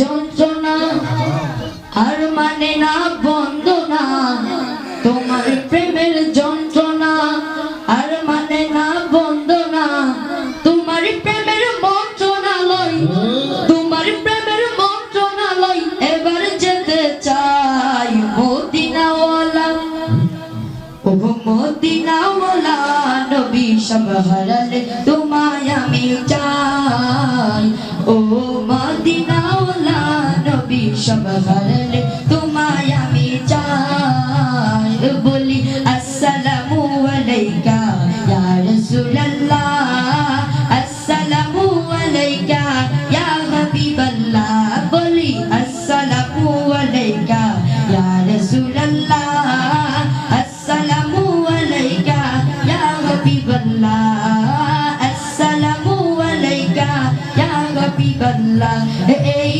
যন্ত্রণা আর মানে না বন্দনা। তোমার প্রেমের যন্ত্রণা আর মানে না বন্দনা। তোমার প্রেমের মন্ত্রণালয়, তোমার প্রেমের মন্ত্রণালয় এবার যেতে চাই। মদিনাওয়ালা ও মদিনাওয়ালা, নবী সব হারালে তোমায় আমি চাই। হারালে তোমায় আমি চাই। বলি, আসসালামু আলাইকা, ইয়া রাসূলুল্লাহ। আসসালামু আলাইকা, ইয়া হাবিবাল্লাহ। বলি, আসসালামু আলাইকা, ইয়া রাসূলুল্লাহ। আসসালামু আলাইকা, ইয়া হাবিবাল্লাহ। আসসালামু আলাইকা, ইয়া হাবিবাল্লাহ। এই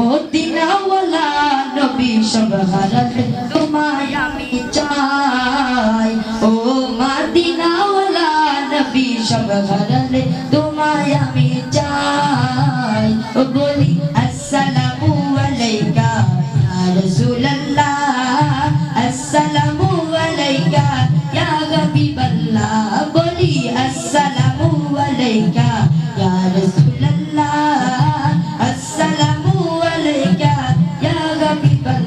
মদিনাওয়ালা নবী সব হারালে তোমায় আমি চাই। ও মদিনাওয়ালা নবী সব হারালে তোমায় আমি চাই। ও বলি, আসসালামু আলাইকা ইয়া রাসূলুল্লাহ। আসসালামু আলাইকা ইয়া হাবিবাল্লাহ। বলি, আসসালামু আলাইকা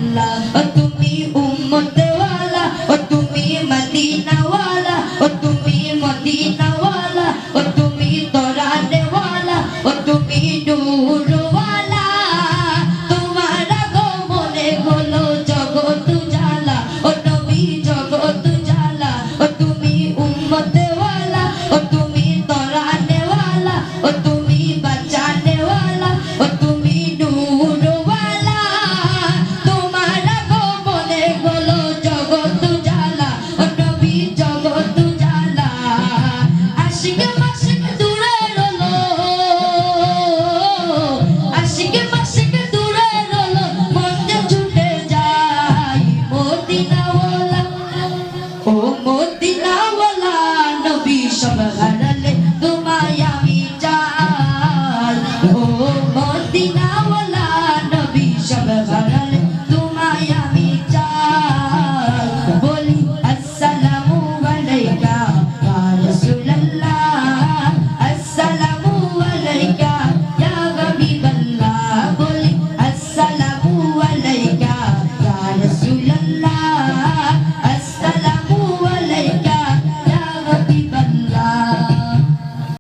হাবিবাল্লাহ ও তুমি উম্মতওয়ালা ও তুমি মদিনাওয়ালা ও তুমি মদিনাওয়ালা ও নবী